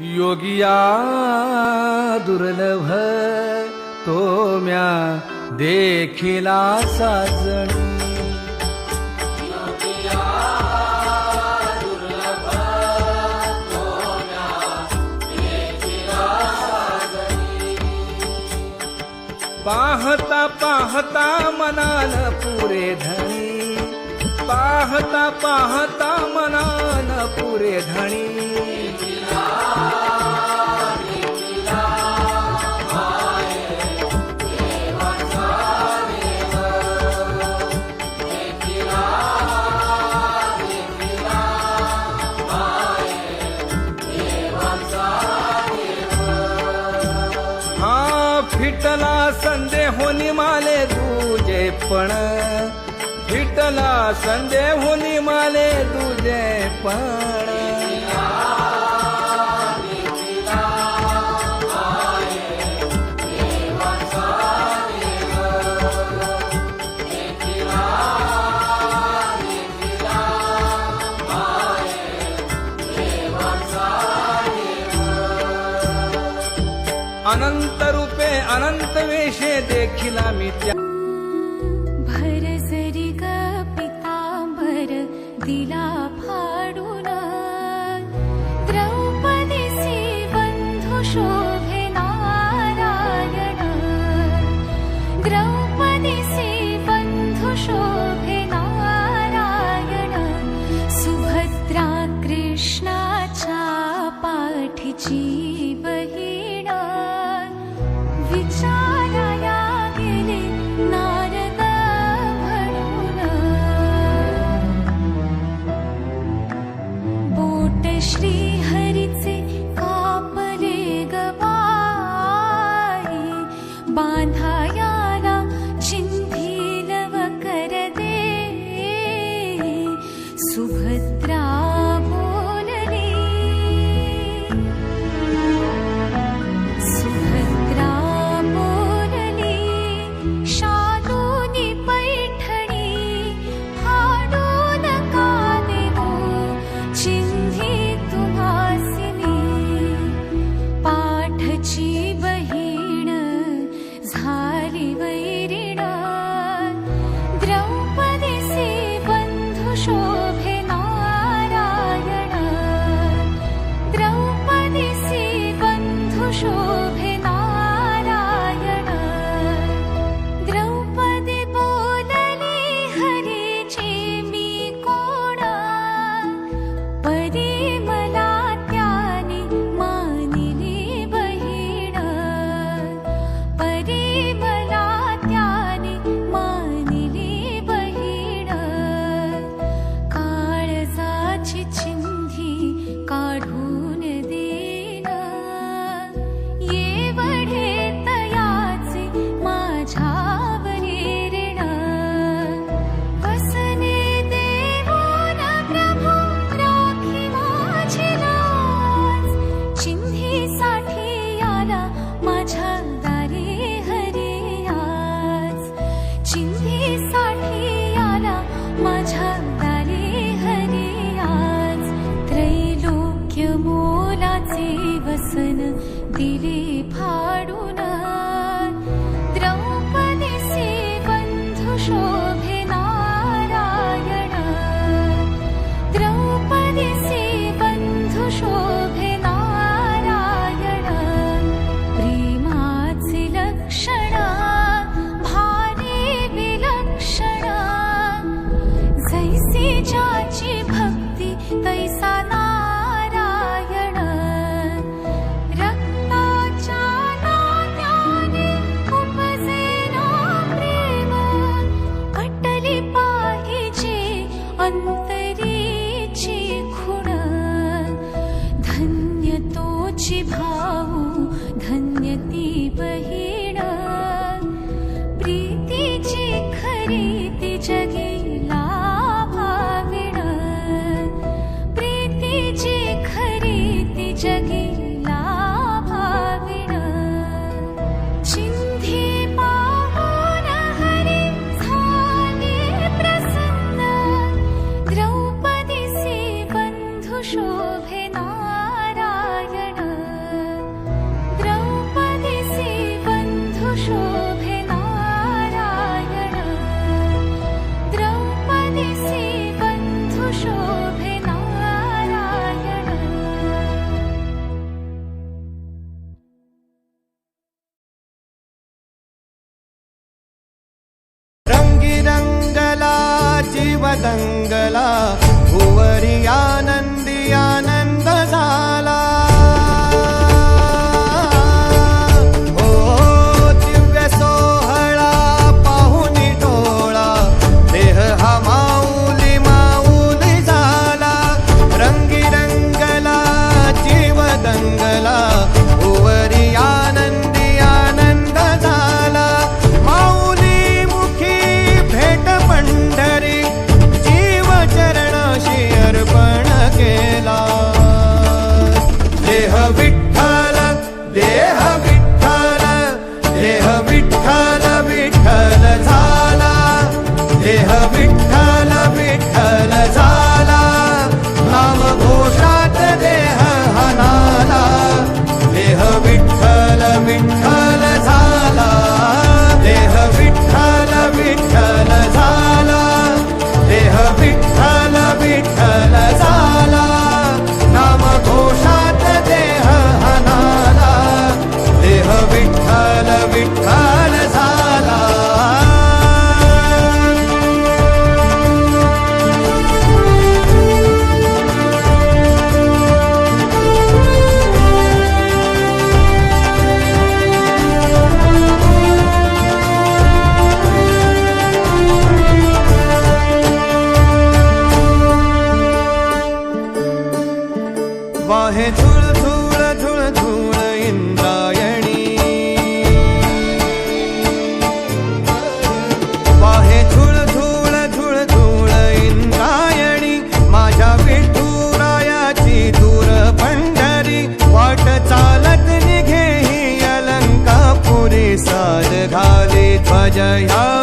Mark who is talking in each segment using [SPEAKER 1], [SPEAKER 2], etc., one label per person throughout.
[SPEAKER 1] योगिया दुर्लभ तो म्या देखिला साजणी पाहता पाहता मनान पुरे धणी पाहता पाहता मनान पुरे धणी होनी माले तुझे पण. फिटला संदेहोनी माले तुझे पण. देखिला मी त्या
[SPEAKER 2] भर जरी ग पितांबर दिला फाडून द्रौपदीसी बंधू शोभे नारायण. द्रौपदीसी बंधू शोभे नारायण. सुभद्रा कृष्णाच्या पाठीची 伴他 वसन दिले फाडून धन्य भाऊ धन्य बहीण प्रीतीची खरी ती जगीला भाविण प्रीतीची खरी ती जगीला शोभे
[SPEAKER 3] Yeah.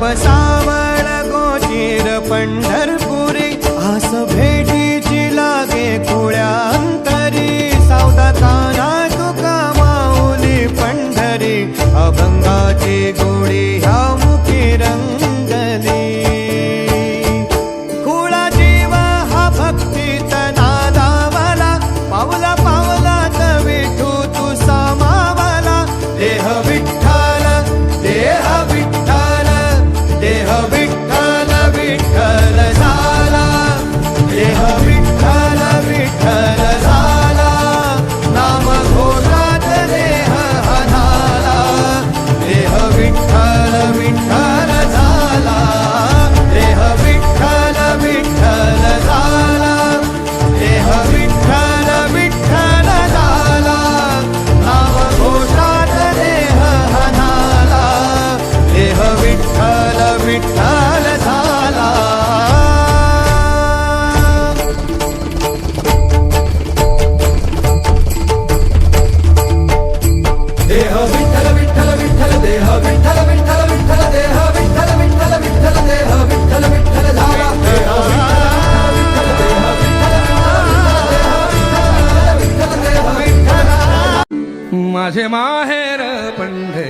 [SPEAKER 3] सावळ गोचीर पंढरपुरी आस भे विठ्ठल झाला देह विठ्ठल विठ्ठल विठ्ठल देह विठ्ठल विठ्ठल विठ्ठल देह विठ्ठल विठ्ठल
[SPEAKER 4] विठ्ठल देह विठ्ठल विठ्ठल झाला
[SPEAKER 1] माझे माहेर पंढे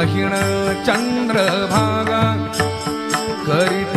[SPEAKER 1] बहिण चंद्रभागा करीत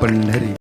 [SPEAKER 1] पंढरी